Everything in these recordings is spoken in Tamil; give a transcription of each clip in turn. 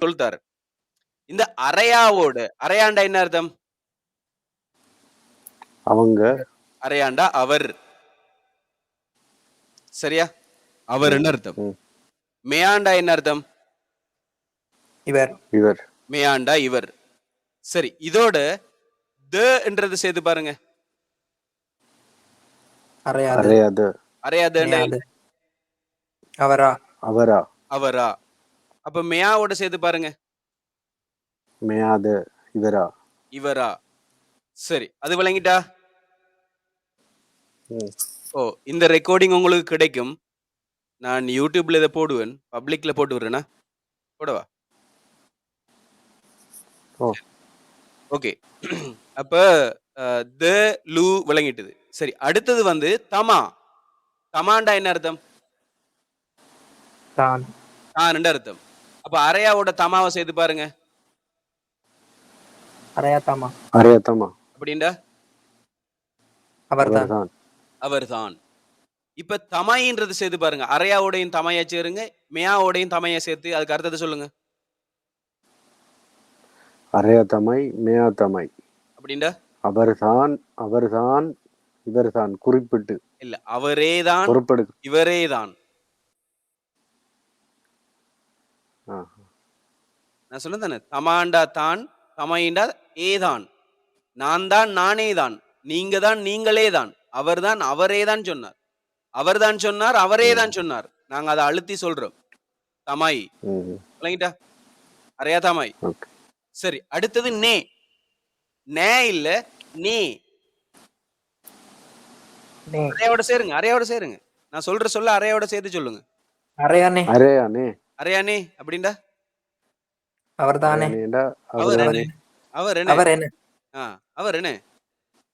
சொல்லிட்டாரு இந்த அரையாவோட அரையாண்டா என்ன அர்த்தம்? அவங்க. அரையாண்டா அவர். சரியா? அவர் என்ன அர்த்தம். மேயாண்டா என்ன அர்த்தம்? இவர். இவர். மேயாண்டா இவர். சரி இதோட த என்றது சேர்த்து பாருங்க. அரையாத. மேயாது. அவரா. அவரா. அவரா. அப்ப மேயாவோட சேர்த்து பாருங்க. மேயாது இவரா? இவரா. சரி அது விளங்கிட்டா. ஓ இந்த ரெக்கார்டிங் உங்களுக்கு கிடைக்கும். நான் யூடியூப்ல இதை போடுவேன். பப்ளிக்ல போட்டு விடுறேனா? போடவா? ஓ. ஓகே. அப்ப த லூ விளங்கிட்டது. சரி அடுத்தது வந்து தமா. தமாண்டா என்ன அர்த்தம்? தான். தான் அர்த்தம். அப்ப அரையாவோட தமாவை சேர்த்து பாருங்க. அறையாத்தாமா அறையத்தமா அப்படின்டா அவர்தான். அவர்தான். அவர்தான். இப்ப தமைன்றது சேர்த்து பாருங்க. அரையாவோடையும் தமையா சேருங்க மேயாவோடையும் தமையா சேர்த்து அதுக்கு அர்த்தத்தை சொல்லுங்க. அறையத்தமை மேயாத்தமை அப்படின்டா அவர்தான் அவர்தான் இவர்தான் குறிப்பிட்டு. இல்ல அவரேதான் பொறுப்பெடு இவரேதான். ஆ. நான் சொன்னது தானே? தமாண்டா தான் தமைண்டா ஏதான். நான் தான் நானே தான் நீங்க தான் நீங்களே தான். அவர்தான் அவரே தான் சொன்னார். அவர்தான் சொன்னார் அவரே தான் சொன்னார். நாங்க அதை அழுத்தி சொல்றோம். தமாய். அரையா தமாய். சரி அடுத்தது நே. நே இல்ல நே. அரையோட சேருங்க அரையோட சேருங்க. நான் சொல்ற சொல்ல அரையோட சேர்த்து சொல்லுங்க. அறையானே அறையானே அரையானே அப்படின்டா. அவர் அவர்தானே. என்ன? அவர் என்ன? அவர் என்ன? ஆ அவர் என்ன?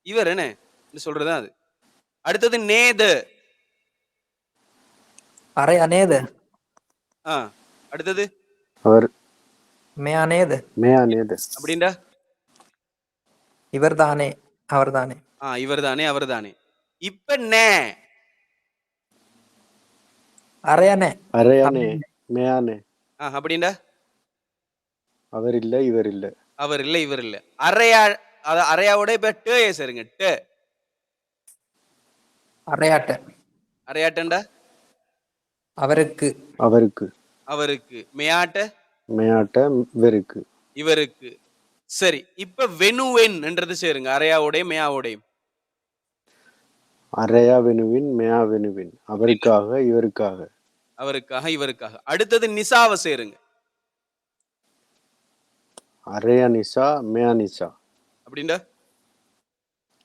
இவர் என்ன? சொல்றதா அது. அடுத்தது நேது. அனேது ஆ அடுத்தது? அவர். மே அனேது மேயானேது அப்படின்டா இவர்தானே அவர்தானே. ஆ இவர் தானே அவர் தானே இப்ப நே? அறையானே அறையானே மேயானே. ஆ அப்படின்டா அவர் இல்ல இவர் இல்ல. அவர் இல்ல இவர் இல்ல. அரையா அத அரையாவோட இப்ப டே சேருங்க டே. அறையாட்ட அரையாட்டண்டா அவருக்கு. அவருக்கு. அவருக்கு. மேயாட்ட? மேயாட்ட இவருக்கு. இவருக்கு. சரி இப்ப வெனுவென் என்றது சேருங்க அரையாவோடையும் மேயாவோடையும். அறையா வெனுவின் மேயா வெனுவின் அவருக்காக இவருக்காக. அவருக்காக இவருக்காக. அடுத்தது நிசாவை சேருங்க. அறையா நிசா மேயா நிசா. அப்படின்டா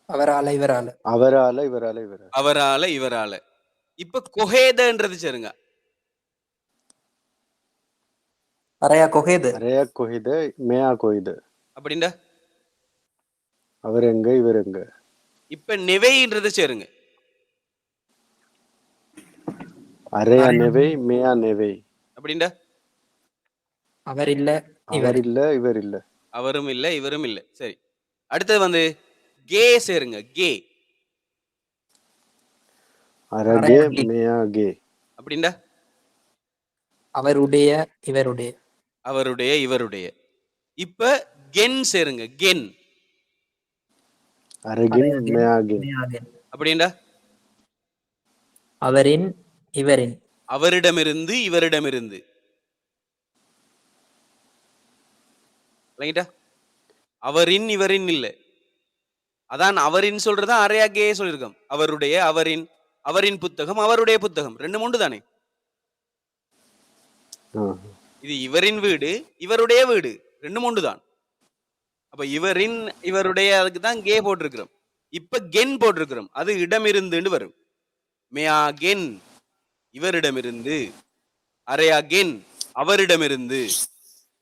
அவரால இவரால. அவரால இவரால இவரால. அவரால இவரால. இப்ப கொஹேதன்றது சேருங்க. அறையா கொகேது அறையா கொய்து மேயா கொய்து அப்படின்டா அவர் எங்க இவர் எங்க இப்ப நெவைன்றது சேருங்க. அறையா நெவை மேயா நெவை அப்படின்டா அவர் இல்ல இவர். இல்ல இவர் இல்ல. அவரும் இல்ல இவரும் இல்ல. சரி. அடுத்தது வந்து கே சேருங்க கே. அரகே மேயா கே அப்படின்டா அவருடைய இவருடைய. அவருடைய இவருடைய. இப்ப கென் சேருங்க கென். அரகின் மேயா கென். அப்படின்டா அவரின் இவரின். அவரிடமிருந்து இவரிடமிருந்து. அவரின் இவரின் இல்ல. அதான் அவரின் சொல்றதா அரையா கே சொல்லியிருக்கோம். அவருடைய அவரின் அவரின் புத்தகம் அவருடைய புத்தகம். ரெண்டு மூன்று தானே? ஆ. இது இவரின் வீடு இவருடைய வீடு. ரெண்டு மூன்று தான். அப்ப இவரின் இவருடைய அதுக்கு தான் கே போட்டிருக்கிறோம். இப்ப கென் போட்டிருக்கிறோம். அது இடமிருந்துன்னு வரும். மேயா கென். இவரிடமிருந்து அரே கென் அவரிடமிருந்து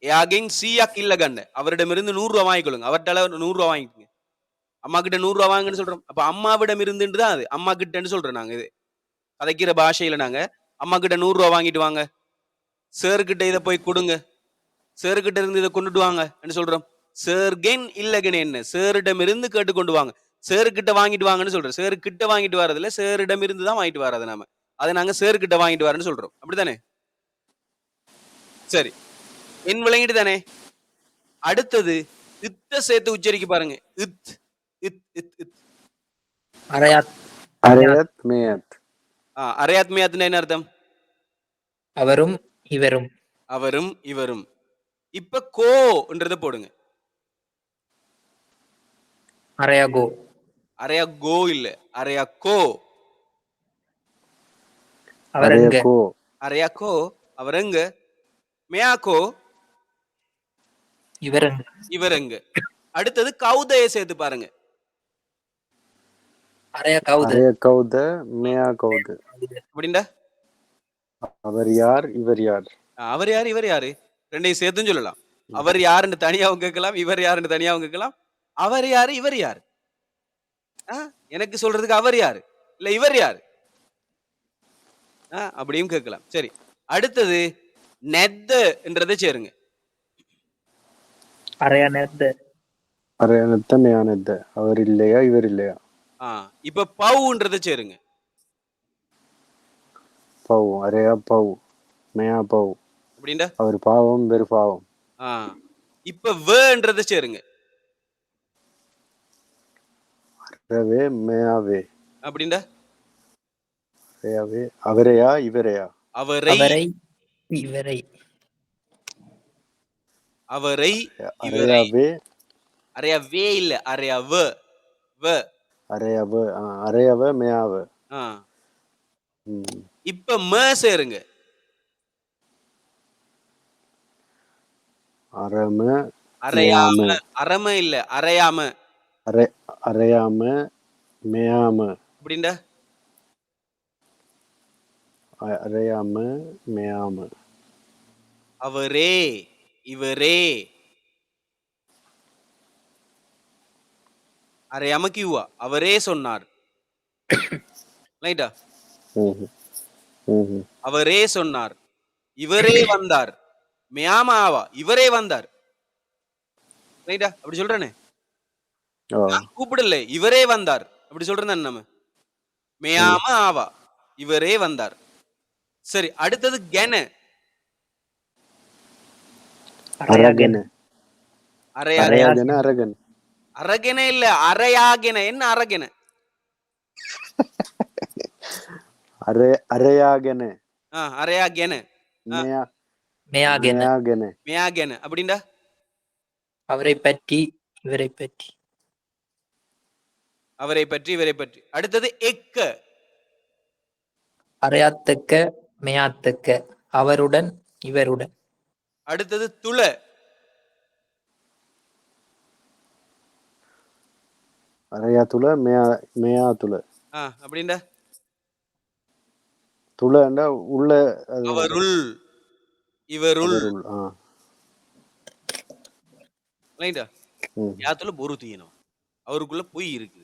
யாகெங் சியா கில்லகண்ட அவரிடமிருந்து நூறு ரூபா வாங்கிக்கொள்ளுங்க. அவர்கிட்ட நூறு ரூபா வாங்கிக்கோங்க. அம்மா கிட்ட நூறு ரூபா வாங்குன்னு சொல்றோம். அப்ப அம்மாவிடம் இருந்துட்டு தான் அது. அம்மா கிட்டன்னு சொல்றோம் நாங்க இது. கதைக்கிற பாஷையில நாங்க அம்மா கிட்ட நூறு ரூபா வாங்கிட்டு வாங்க. சேர்கிட்ட இதை போய் கொடுங்க. சேர்கிட்ட இருந்து இதை கொண்டுட்டு வாங்க. சொல்றோம். சார் கென் இல்லகன் என்ன சேரிடம் இருந்து கேட்டு கொண்டு வாங்க. சேரு வாங்கிட்டு வாங்கன்னு சொல்கிறோம் சேரு வாங்கிட்டு வரதுல சேரிடம் இருந்து தான் வாங்கிட்டு வராது நாம. அதை நாங்க சேரு கிட்ட வாங்கிட்டு வரேன்னு சொல்றோம். அப்படித்தானே? சரி. என் விளங்கிட்டு தானே? அடுத்தது இத்த சேர்த்து உச்சரிக்க பாருங்க. இத் இத் இத் இத். அரையாத். அரயத் மேயத். ஆ, அரையாத்மையாத்துனா என்ன அர்த்தம்? அவரும் இவரும். அவரும் இவரும். இப்ப கோன்றத போடுங்க. அரையாகோ அரையா கோ இல்ல. அரையா கோ. அவர் எங்க அரயக்கோ அரையா கோ அவர் எங்க மேயாக்கோ. இவர் எங்க இவர் எங்க அடுத்தது கௌதைய சேர்த்து பாருங்க. அரையா கவுது அரய கௌத மேயா அவர் யார் இவர் யார்? அவர் யாரு இவர் யாரு? ரெண்டையும் சேர்த்தும் சொல்லலாம். அவர் யாருன்னு தனியாவும் கேட்கலாம் இவர் யாருன்னு தனியாவும் கேட்கலாம். அவர் யாரு இவர் யாரு? எனக்கு சொல்றதுக்கு அவர் யாரு? இல்ல இவர் யாரு? அப்படியும் கேட்கலாம். சரி அடுத்தது நெத்தன்றதை சேருங்க. அரையா நேர்ந்த அரயனத்த மேயானத்த அவர் இல்லையா இவர் இல்லையா? ஆ இப்ப பவுன்றதை சேருங்க. பவு அரயா பவு மேயா பவு. அப்படின்டா அவர் பாவம் வெறு பாவம். ஆ இப்ப வேன்றதை சேருங்க. அரவே மேயாவே அப்படின்டா அவரையா இவரையா? அவரை அவரை இவரை. அவரை அரையாவே. அரையா வே இல்ல அரையா வ. அரையாவ அரையாவ மேயாவ. இப்ப ம சேருங்க. அரம அரையாம. அரம இல்ல அரையாம. அரை அரையாம மேயாம. அப்படின்டா. அரையாம மேயாம அவரே இவரே. அரையாம கியூவா அவரே சொன்னார். ரைட்டா. அவரே சொன்னார். இவரே வந்தார். மியாம ஆவா இவரே வந்தார். ரைட்டா அப்படி சொல்றேனே. கூப்பிடல. இவரே வந்தார். அப்படி சொல்றேன் நம்ம? மேயாம ஆவா இவரே வந்தார். சரி அடுத்தது கென. அரகன. அரையா அரையாகன அரகன். அரகென இல்ல அரையாகென என்ன அரகென? அரை அரையாகன ஆ அரையாகென மேயா மேயாகென மேயாகன அப்படின்டா? அவரை பற்றி இவரை பற்றி. அவரை பற்றி இவரை பற்றி. அடுத்தது எக்க. அரையாத்தக்க மேயாத்தக்க அவருடன் இவருடன். அடுத்தது துள. அரையா துள மேயா மேயா துள. ஆ அப்படின்டா துளண்டா உள்ள அவருள். இவருள். ஆ. ரைட்டா. யாத்துல பொறு தூயணும் அவருக்குள்ள பொய் இருக்கு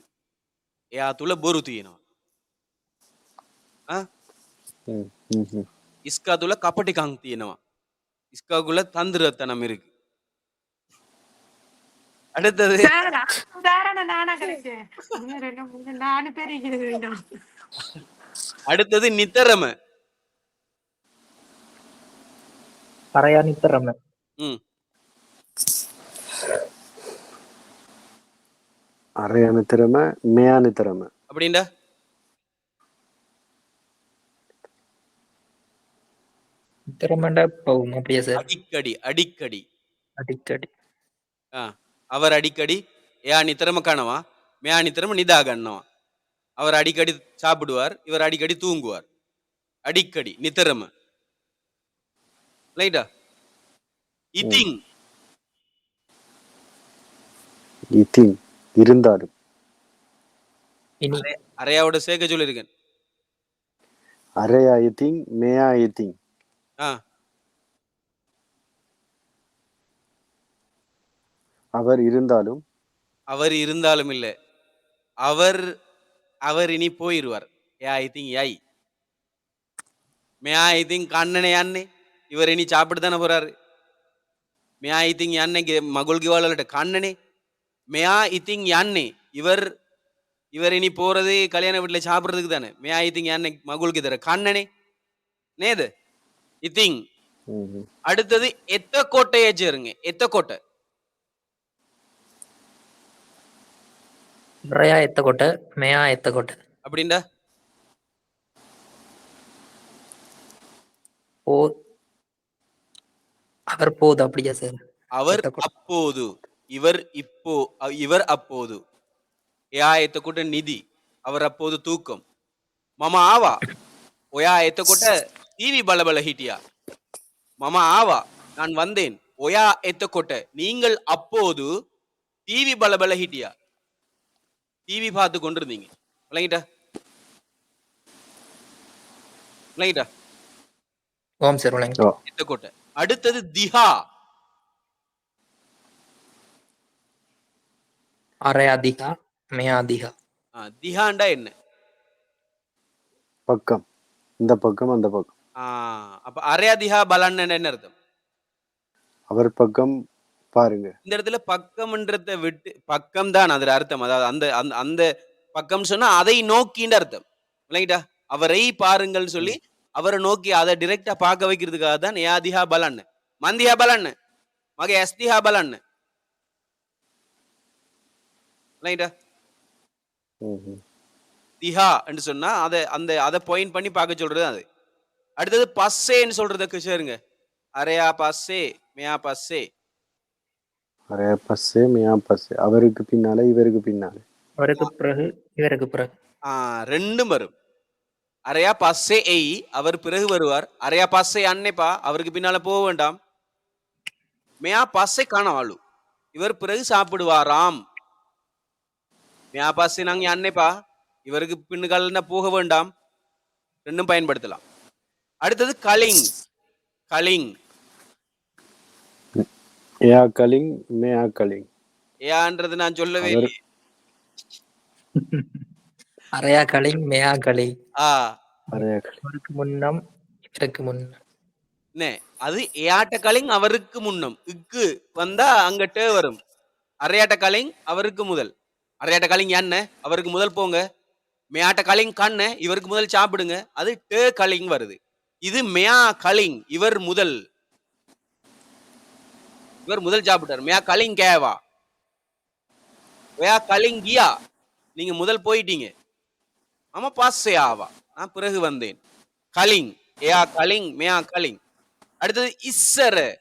யாத்துல பொறு தூயணும் ஆ? இஸ்காத்துல கப்பட்டி காங் தீயனவா இஸ்காக்குள்ள தந்திரத்தனம் இருக்கு அடுத்தது. அடுத்தது நித்தரம அரையா நித்திரம ம் அரையான திறமை மேயான திறமை அப்படின்டா நித்திரமண்டா போகும் அப்படியா சார் அடிக்கடி அடிக்கடி. அடிக்கடி. ஆ அவர் அடிக்கடி ஏ நித்திரம காணவா? மே நித்திரம நிதா கண்ணவா அவர் அடிக்கடி சாப்பிடுவார் இவர் அடிக்கடி தூங்குவார். அடிக்கடி நித்திரம ரைட்டா இத்திங் இத்திங் இருந்தாலும். இனி. அரையாவோட சேர்க்க சொல்லியிருக்கேன். அரையா இத்திங் மேயா இத்திங் ஆ. அவர் இருந்தாலும் அவர் இருந்தாலும் இல்ல. அவர் அவர் இனி போயிருவார். ஏ ஐ திங்க் யாய் மே ஐ திங்க் கண்ணனே அண்ணே இவர் இனி சாப்பிட்டு தானே போறாரு. மே ஐ திங்க் அன்னைக்கு மகுள்கி வாழ்கிட்ட கண்ணனே. மே ஐ திங்க் அண்ணே இவர் இவர் இனி போறது கல்யாண வீட்டுல சாப்பிடுறதுக்கு தானே. மே ஐ திங்க் அன்னை மகுள்கி தர கண்ணனே. நேது இத்திங் mm-hmm. அடுத்தது எத்த கோட்டையை சேருங்க? எத்த கோட்டை? ரயா எத்த கோட்டை மேயா எத்த கோட்டை. அப்படின்டா ஓ அவர் போது அப்படியா சார் அவர் அப்போது இவர் இப்போ இவர் அப்போது. யா எத்த கூட்ட? நிதி. அவர் அப்போது தூக்கம். மாமா ஆவா? ஒயா எத்த கூட்ட? டிவி பலபல ஹீட்டியா? මම ஆவா நான் வந்தேன். ஒயா எத்தக்கொட்ட நீங்கள் அப்போது டிவி பலபல ஹீட்டியா? டிவி பார்த்து கொண்டிருந்தீங்க. விளங்கிட்டா? விளங்கிட்டா? ஓம் சார் எத்தக்கொட்ட அடுத்தது திஹா. அரையா திஹா மேயா திஹா. திஹாண்டா என்ன? பக்கம். இந்த பக்கம் அந்த பக்கம். அப்ப அரையாதிஹா பலன்னு என்ன அர்த்தம்? அவர் பக்கம் பாருங்க. இந்த இடத்துல பக்கம்ன்றத விட்டு பக்கம் தான் அதுல அர்த்தம். அதாவது அந்த அந்த அந்த பக்கம் சொன்னா அதை நோக்கின்ற அர்த்தம். விளங்கிட்டா அவரை பாருங்கள் சொல்லி அவரை நோக்கி அதை டிரெக்டா பார்க்க வைக்கிறதுக்காக தான் யாதிஹா பலன்னு. மந்திஹா பலன்னு. மக எஸ்திஹா ம், ம். திஹா என்று சொன்னா அதை அந்த அதை பாயிண்ட் பண்ணி பார்க்க சொல்றது அது. அடுத்தது பஸ்ஸேன்னு சொல்றதுக்கு சேருங்க. அரையா பஸ்ஸே மேயா பஸ்ஸே. அரே பஸ்ஸே மியா பஸ்ஸே. அவருக்கு பின்னால இவருக்கு பின்னால. அவருக்கு பிறகு இவருக்கு பிறகு. ஆ, ரெண்டும் வரும். அரையா பஸ்ஸே எய் அவர் பிறகு வருவார். அரையா பஸ்ஸே அன்னைப்பா அவருக்கு பின்னால போக வேண்டாம். மேயா பஸ்ஸே காணவாளு. இவர் பிறகு சாப்பிடுவாராம். மேயா பஸ்ஸே நாங்க அன்னைப்பா. இவருக்கு பின்னுகால போக வேண்டாம். ரெண்டும் பயன்படுத்தலாம். அடுத்தது கலிங். கலிங். ஏயா கலிங் மேயா கலிங். ஏன்றது நான் சொல்லவே இல்லை. அரையா களி மேயா களி ஆ. அரே கலிங். அவருக்கு முன்னம் இவருக்கு முன்னம். அது ஏயாட்ட கலிங் அவருக்கு முன்னம். இக்கு வந்தா அங்க டே வரும் அரையாட்ட கலிங் அவருக்கு முதல். அரையாட்ட கலிங் என்ன அவருக்கு முதல் போங்க. மேயாட்ட கலிங் கண்ண இவருக்கு முதல் சாப்பிடுங்க. அது டே கலிங் வருது. இது மேயா கலிங் இவர் முதல். இவர் முதல் சாப்பிட்டார் மேயா கலிங் கேவா. மேயா கலிங் கியா. நீங்க முதல் போயிட்டீங்க. ஆமா பாஸ் ஆவா. நான் பிறகு வந்தேன். கலிங் ஏயா கலிங் மேயா கலிங். அடுத்தது இஸ்ஸர.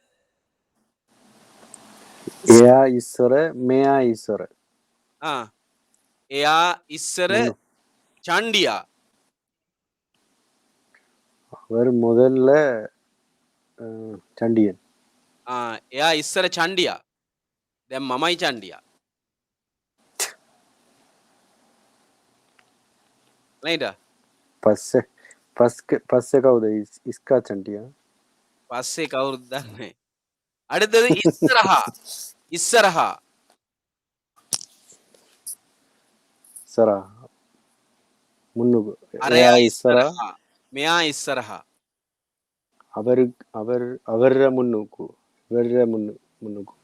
ஏயா ஈஸ்வர மேயா ஈஸ்வர ஆ. ஏயா இஸ்ஸர. சாண்டியா. அவர் முதல்ல சண்டியன். ஆ ஏயா இஸ்ஸர சாண்டியா? தெம் மமாய் சாண்டியா? ரைட்டா பஸ்ஸே பஸ்க்கு பஸ்ஸே கவுத இஸ் இஸ்கா சண்டியா? பஸ்ஸே கவுருது தானே அடுத்தது இஸ்ரஹா. இஸ்ரஹா. மேயா இஸ்ரஹா அவருக்கு அவர் அவர முன்னுக்கு இவர முன்னு முன்னுக்கு.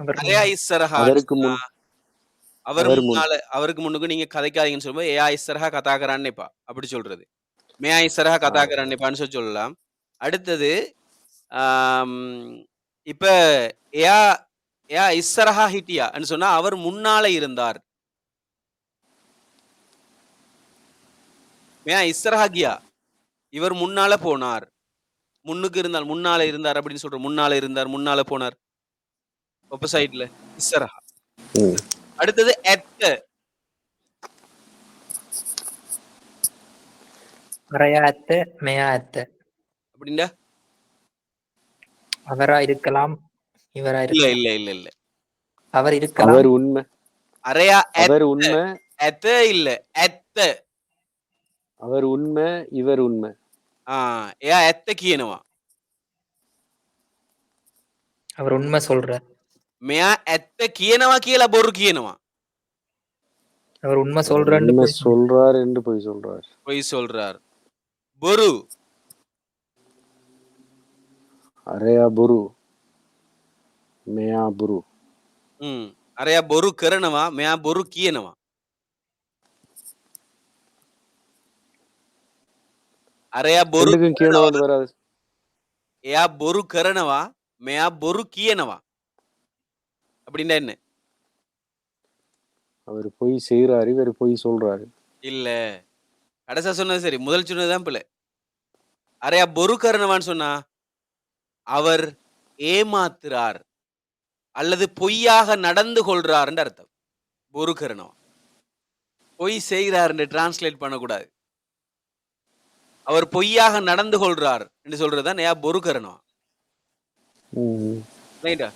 அவர் அரையா இஸ்ரஹா அவருக்கு முன். அவர் அவர் முன். முன்னால அவருக்கு முன்னுக்கு நீங்க கதைக்காதீங்கன்னு சொல்லும்போது ஏயா இஸ்ரஹா கதாகரான்னைப்பா அப்படி சொல்றது. மேயா இஸ்ரஹா கதாகரான்னைப்பான்னு சொல்லி சொல்லலாம். அடுத்தது இப்ப ஏயா ஏயா இஸ்ரஹா ஹிட்டியான்னு சொன்னா அவர் முன்னால இருந்தார். மேயா இஸ்ரஹா கியா இவர் முன்னால போனார். முன்னுக்கு இருந்தால் முன்னால இருந்தார் அப்படின்னு சொல்ற முன்னால இருந்தார் முன்னால போனார். ஒப்போசைட்ல இஸ்ரஹா. அடுத்தது எத்த அரையா அத்த மேயா அத்த அப்படின்னா? அவரா இருக்கலாம் இவரா இல்ல இல்ல இல்ல இல்ல. அவர் இருக்கலாம். அவர் உண்மை. அரையா அவர் உண்மை. எத்த இல்ல எத்த அவர் உண்மை இவர் உண்மை ஆ ஏ எத்த කියනවා அவர் உண்மை சொல்றார் මෙයා ඇත්ත කියනවා කියලා බොරු කියනවා அவர் உண்மை சொல்றேன்னு உண்மை போய் சொல்றார் என்று போய் சொல்றார் பொய் சொல்றார் බොරු அரேயா புரு மேயா புரு ம் අරයා බොරු කරනවා මෙයා බොරු කියනවා அரையா या बोरू केळं ஏயா பொரு या बोरू மே யா பொரு கியனவா அப்படின்னா என்ன அவர் போய் செய்யறாரு இவர் போய் சொல்றாரு. இல்ல. கடைசா சொன்னது சரி முதல் சொன்னதுதான் பிள்ளை அரையா பொரு கரணவான்னு சொன்னா அவர் ஏமாத்துறார் அல்லது பொய்யாக நடந்து கொள்றாருன்ற அர்த்தம். பொரு கரணவா பொய் செய்கிறாருன்னு டிரான்ஸ்லேட் பண்ணக்கூடாது. அவர் பொய்யாக நடந்து கொள்றார் என்று சொல்றதுதான் ஏன் பொறு கரணவா ம். ரைட்டா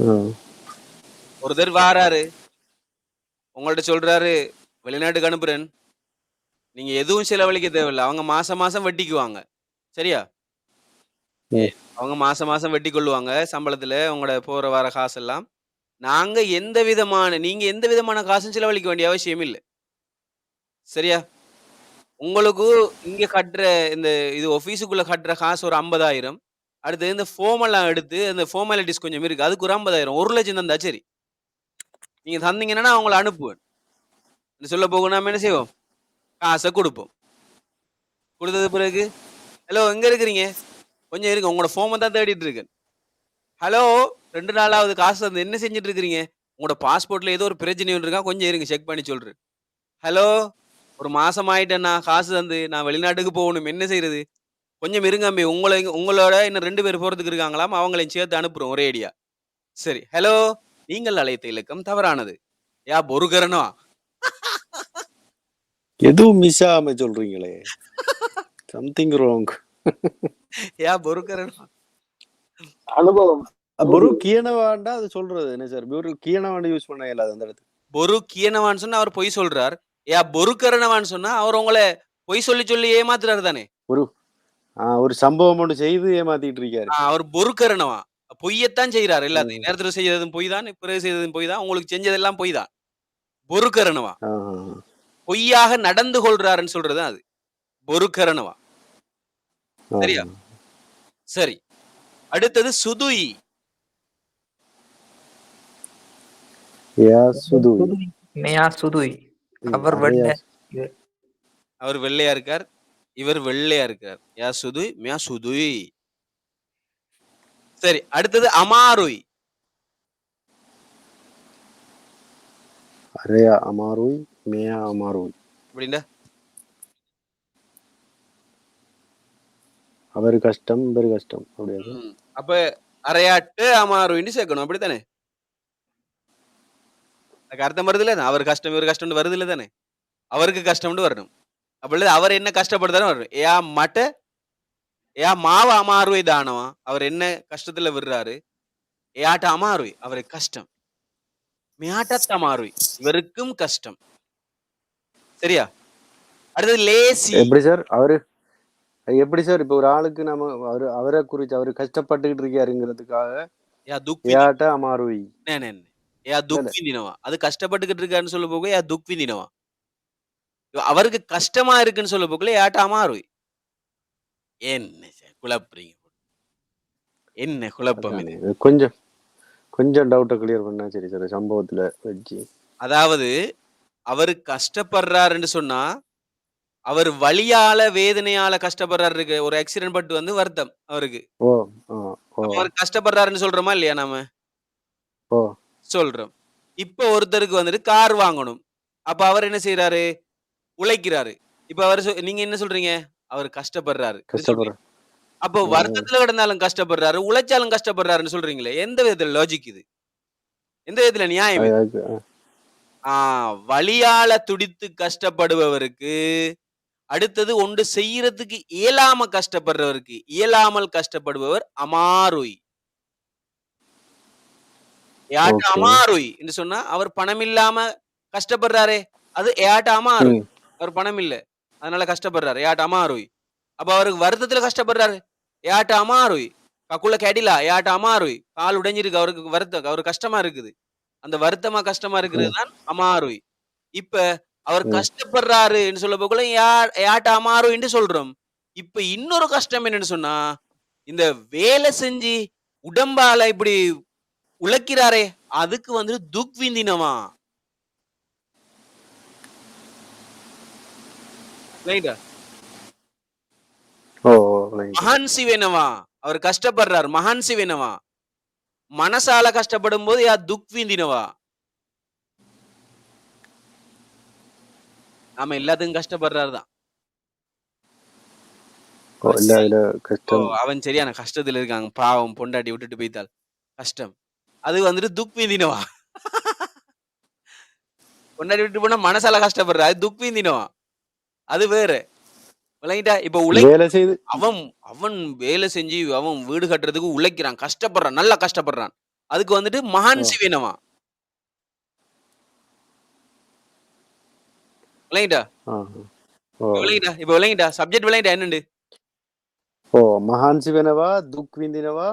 ஆ. ஒருத்தர் வாராரு. உங்கள்ட்ட சொல்றாரு வெளிநாட்டுக்கு அனுப்புறேன். நீங்க எதுவும் செலவழிக்க தேவையில்ல. அவங்க மாசம் மாசம் வெட்டிக்குவாங்க. சரியா. அவங்க மாசம் மாசம் வெட்டி கொள்ளுவாங்க சம்பளத்துல உங்களோட போற வர காசெல்லாம். நாங்க எந்த விதமான நீங்க எந்த விதமான காசும் செலவழிக்க வேண்டிய அவசியம் இல்லை. சரியா? உங்களுக்கு இங்க கட்டுற இந்த இது ஆபீஸுக்குள்ள கட்டுற காசு ஒரு ஐம்பதாயிரம். அடுத்து இந்த form எல்லாம் எடுத்து அந்த ஃபார்மாலிட்டிஸ் கொஞ்சம் இருக்கு அதுக்கு ஒரு ஐம்பதாயிரம் ஒரு லட்சம் தந்தா சரி. நீங்க தந்தீங்கன்னா அவங்கள அனுப்புவேன். சொல்ல போக நாம என்ன செய்வோம்? காசை கொடுப்போம். கொடுத்தது பிறகு ஹலோ எங்க இருக்கிறீங்க? கொஞ்சம் இருங்க உங்களோட ஃபோமை தான் தேடிட்டு இருக்கேன். ஹலோ ரெண்டு நாளாவது காசு தந்து என்ன செஞ்சுட்டு இருக்கிறீங்க? உங்களோட பாஸ்போர்ட்ல ஏதோ ஒரு பிரச்சனை இருக்கா? கொஞ்சம் இருங்க செக் பண்ணி சொல்றேன். ஹலோ ஒரு மாசம் ஆயிட்டேன்னா காசு தந்து நான் வெளிநாட்டுக்கு போகணும் என்ன செய்யறது கொஞ்சம் இருங்க அம்பி உங்களை உங்களோட இன்னும் ரெண்டு பேர் போறதுக்கு இருக்காங்களாம் அவங்களையும் சேர்த்து அனுப்புறோம் ஒரே ஐடியா சரி ஹலோ நீங்கள் அழைத்த இலக்கம் தவறானது. யா பொறுகரனோ எதுவும் மிஸ் ஆகாம சொல்றீங்களே? சம்திங் ராங் யா பொறுகரனோ அனுபவம். ஒரு கீணவாண்டா அது சொல்றது என்ன சார்? ஒரு கீணவாண்டு யூஸ் பண்ண இயலாது அந்த இடத்துக்கு. பொறு கியனவான்னு சொன்னா அவர் பொய் சொல்றார். யா பொறுக்கரணவான்னு சொன்னா அவர் உங்களை பொய் சொல்லி சொல்லி ஏமாத்துறாரு தானே? ஆ, ஒரு சம்பவம் ஒன்று செய்து ஏமாத்திட்டு இருக்காரு. அவர் பொறுக்கரணவா பொய்யத்தான் செய்யறாரு எல்லாத்தையும். நேரத்துல செய்ததும் பொய் தான் பிறகு செய்ததும் பொய் தான் உங்களுக்கு செஞ்சதெல்லாம் பொய் தான் பொறுக்கரணவா ஆ, பொய்யாக நடந்து கொள்றாருன்னு சொல்றது அது. பொறுக்கரணவா. சரியா? சரி. அடுத்தது சுதுய். சுதுய். அவர் வெள்ளை அவர் வெள்ளையா இருக்கார். இவர் வெள்ளையா இருக்கார். யா சுதுய் மியா சுதுய். சரி அடுத்தது அமாருய். அரேயா அமாருய் மேயா அமாருய். அப்படின்னா? அவர் கஷ்டம் இவர் கஷ்டம். அப்படியா. அப்ப அரையாட்டு அமாருன்னு சேர்க்கணும். அப்படித்தானே? அதுக்கு அர்த்தம் வருது இல்ல அவர் கஷ்டம் இவர் கஷ்டம்னு வருது இல்ல தானே? அவருக்கு கஷ்டம்னு வரணும். அப்படி அவர் என்ன கஷ்டப்படுதானே வரணும் ஏயா மட்ட ஏயா மாவ அமாருவை தானவா? அவர் என்ன கஷ்டத்துல விடுறாரு? ஏயாட்ட அமாருவை அவருக்கு கஷ்டம். மியாட்டத் அமாருவை இவருக்கும் கஷ்டம். சரியா? அடுத்தது லேசி. எப்படி சார்? அவரு எப்படி சார்? இப்ப ஒரு ஆளுக்கு நம்ம அவரு அவரை குறிச்சு அவரு கஷ்டப்பட்டுக்கிட்டு இருக்காருங்கிறதுக்காக யா துக் துக் விந்தினவா அது கஷ்டப்பட்டுக்கிட்டு இருக்காருன்னு சொல்ல போக யா இவ- அவருக்கு கஷ்டமா இருக்குன்னு சொல்ல போகல யாட்ட அமாருய் என்ன குழப்புறீங்க. என்ன குழப்பம் இது. கொஞ்சம் கொஞ்சம் டவுட்டை கிளியர் பண்ணா சரி சார் சம்பவத்துல வச்சு. அதாவது அவரு கஷ்டப்படுறாருன்னு சொன்னா அவர் வலியால வேதனையால கஷ்டப்படுறாரு இருக்கு. ஒரு ஆக்சிடென்ட் பட்டு வந்து வருத்தம் அவருக்கு. அவர் கஷ்டப்படுறாருன்னு சொல்றோமா இல்லையா நாம? சொல்றோம். இப்ப ஒருத்தருக்கு வந்துட்டு கார் வாங்கணும். அப்ப அவர் என்ன செய்யறாரு உழைக்கிறாரு. இப்ப அவர் நீங்க என்ன சொல்றீங்க? அவர் கஷ்டப்படுறாரு. அப்போ. வருத்தத்துல கிடந்தாலும் கஷ்டப்படுறாரு உழைச்சாலும் கஷ்டப்படுறாருன்னு சொல்றீங்களே எந்த விதத்துல லாஜிக் இது? எந்த விதத்துல நியாயம் இது? அதுக்கு, ஆ, ஆ வலியால துடித்து கஷ்டப்படுபவருக்கு அடுத்தது ஒன்று செய்யறதுக்கு இயலாம கஷ்டப்படுறவருக்கு இயலாமல் கஷ்டப்படுபவர் அமாருய். Okay. அமாருய் என்று சொன்னா அவர் பணம் இல்லாம கஷ்டப்படுறாரே. அது ஏட்ட அமாருய். அவர் பணம் இல்ல அதனால கஷ்டப்படுறாரு. ஏட்ட அமாருய். அப்ப அவருக்கு வருத்தத்துல கஷ்டப்படுறாரு. ஏட்ட அமாருய். கக்குள்ள கெடிலா. ஏட்ட அமாருய். கால் உடைஞ்சிருக்கு. அவருக்கு வருத்தம். அவருக்கு கஷ்டமா இருக்குது. அந்த வருத்தமா கஷ்டமா இருக்கிறது தான் அமாருய். இப்ப அவர் ம். கஷ்டப்படுறாருன்னு சொல்ல போக்குள்ள யாட்ட அமாருன்னு சொல்றோம். இப்ப இன்னொரு கஷ்டம் என்னன்னு சொன்னா இந்த வேலை செஞ்சு உடம்பால இப்படி உழைக்கிறாரே அதுக்கு வந்து துக் விளங்கிட்டு. மகான்சி வேணவா அவர் கஷ்டப்படுறார். மகான்சி வேணவா மனசால கஷ்டப்படும் போது யா துக் வீந்தினவா? நாம எல்லாத்துக்கும் கஷ்டப்படுறாரு தான் அவன் சரியான கஷ்டத்துல இருக்காங்க பாவம் பொண்டாட்டி விட்டுட்டு போய்த்தாள் கஷ்டம். அது வந்துட்டு துக் வீந்தினவா பொண்டாட்டி விட்டு போனா மனசால கஷ்டப்படுற அது துக் வீந்தினவா அது வேற. விளங்கிட்டா இப்ப உழை வேலை செய்து அவன் அவன் வேலை செஞ்சு அவன் வீடு கட்டுறதுக்கு உழைக்கிறான் கஷ்டப்படுறான் நல்லா கஷ்டப்படுறான். அதுக்கு வந்துட்டு மகான் ஓ. சிவேனவா? விளங்கிட்டா? விளங்கிட்டா? இப்ப விளங்கிட்டா? சப்ஜெக்ட் விளங்கிட்டா? என்னண்டு? ஓ மகான் சிவனவா துக் விந்தினவா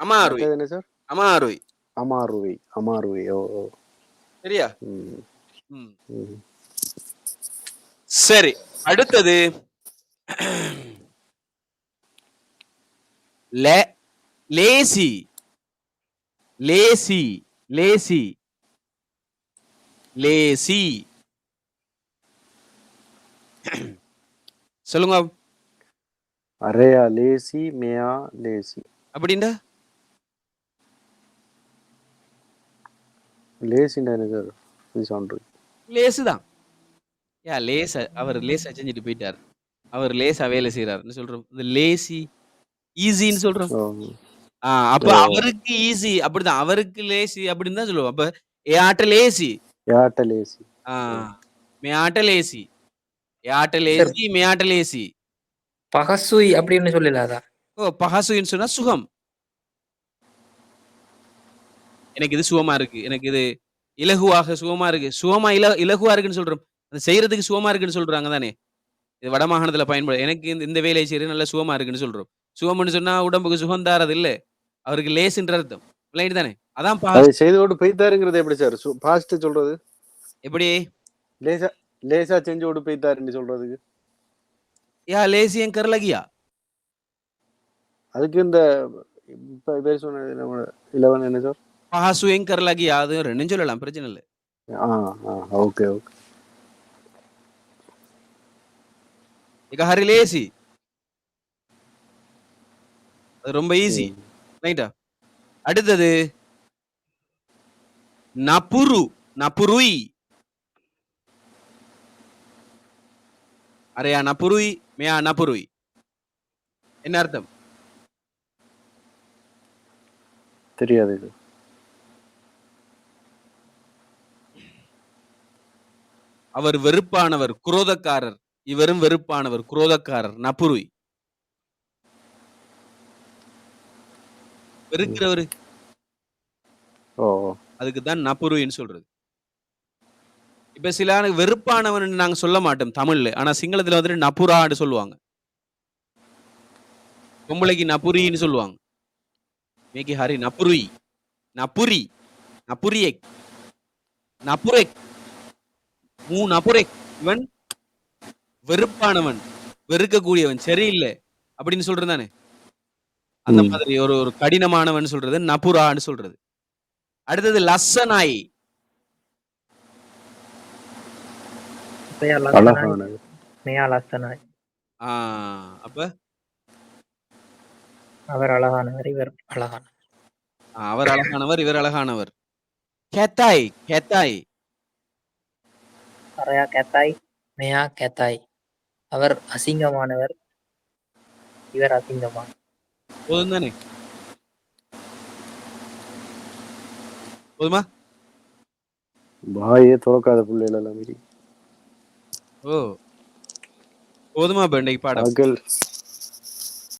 மற்றது என்ன சார்? அமாருய் அமாருவை அமாருவை ஓ ஓ. சரியா. சரி அடுத்தது. லேசி. Lazy lazy. லேசி. சொல்லுங்க. அரையா லேசி மேயா லேசி. அப்படின்டா லேசிண்டா இது லேசு தான். யா லேச அவர் லேசா செஞ்சுட்டு போயிட்டார். அவர் லேசா வேலை செய்யறாருன்னு சொல்றோம். இந்த லேசி ஈஸின்னு சொல்றோம். அப்ப. அவருக்கு ஈஸி அப்படிதான். அவருக்கு லேசி அப்படின்னு தான் சொல்லுவோம். அப்ப ஏ ஆட்ட லேசி ஆ மே ஆட்ட லேசி ஏ ஆட்ட லேசி மே ஆட்ட லேசி பகசுய் அப்படின்னு சொல்லலாதா ஓ பகாசுன்னு சொன்னா சுகம். எனக்கு இது சுகமா இருக்கு எனக்கு இது இலகுவாக சுகமா இருக்கு. சுகமா இல இலகுவா இருக்குன்னு சொல்றோம். அது செய்யறதுக்கு சுகமா இருக்குன்னு சொல்றாங்க தானே. இது வடமாகாணத்துல பயன்படும் எனக்கு இந்த வேலையை செய்யறது நல்ல சுகமா இருக்குன்னு சொல்றோம். சுகம்னு சொன்னா உடம்புக்கு சுகம் தாரது இல்ல. அவருக்கு லேசுன்ற அர்த்தம். விளையாட்டு தானே? அதான் பா அதை செய்து கொண்டு போய்த்தாருங்கிறது எப்படி சார்? பாஸ்ட் சொல்றது? எப்படி? லேசா லேசா செஞ்சு கொண்டு போய்த்தாருன்னு சொல்றதுக்கு. யா லேசியன் கரலகியா? அதுக்கு இந்த இப்ப பேர் சொன்னது இலவன் என்ன சார்? பாசுவேங் கர்லாகி யாதும் ரெண்டும் சொல்லலாம் பிரச்சனை இல்லை. Okay okay. இக ஹரி லேசி. ரொம்ப ஈஸி ரைட்டா அடுத்தது நபுரு நபுருய். அரையா நபுருய் மேயா நபுருய். என்ன அர்த்தம்? தெரியாது அவர் வெறுப்பானவர் குரோதக்காரர். இவரும் வெறுப்பானவர் குரோதக்காரர் நபுருய் வெறுக்கிறவரு. அதுக்கு தான் நபுருன்னு சொல்றது. இப்ப சில வெறுப்பானவன் நாங்க சொல்ல மாட்டோம் தமிழ்ல. ஆனா சிங்களத்துல வந்துட்டு நபுரான்னு சொல்லுவாங்க. பொம்பளைக்கு நபுரின்னு சொல்லுவாங்க. மேக்கி ஹரி நபுரி நபுரி நபுரியக் நபுரெக் மூ நபுரெக் இவன் வெறுப்பானவன் வெறுக்கக்கூடியவன் சரியில்லை அப்படின்னு சொல்றது தானே? அந்த. மாதிரி ஒரு ஒரு கடினமானவன் சொல்றது நபுரான்னு சொல்றது. அடுத்தது லசனாய் அப்ப? அவர் அழகானவர் இவர் அழகானவர். அவர் அழகானவர் இவர் அழகானவர். கேத்தாய் கேத்தாய். அரையா கேத்தாய் மேயா கேத்தாய் அவர் அசிங்கமானவர் இவர் அசிங்கமான போதும் தானே போதுமா வாயே திறக்காத பிள்ளைகள் எல்லாம் மீறி ஓ போதுமா இப்ப இன்னைக்கு பாடம் ஆக்கள்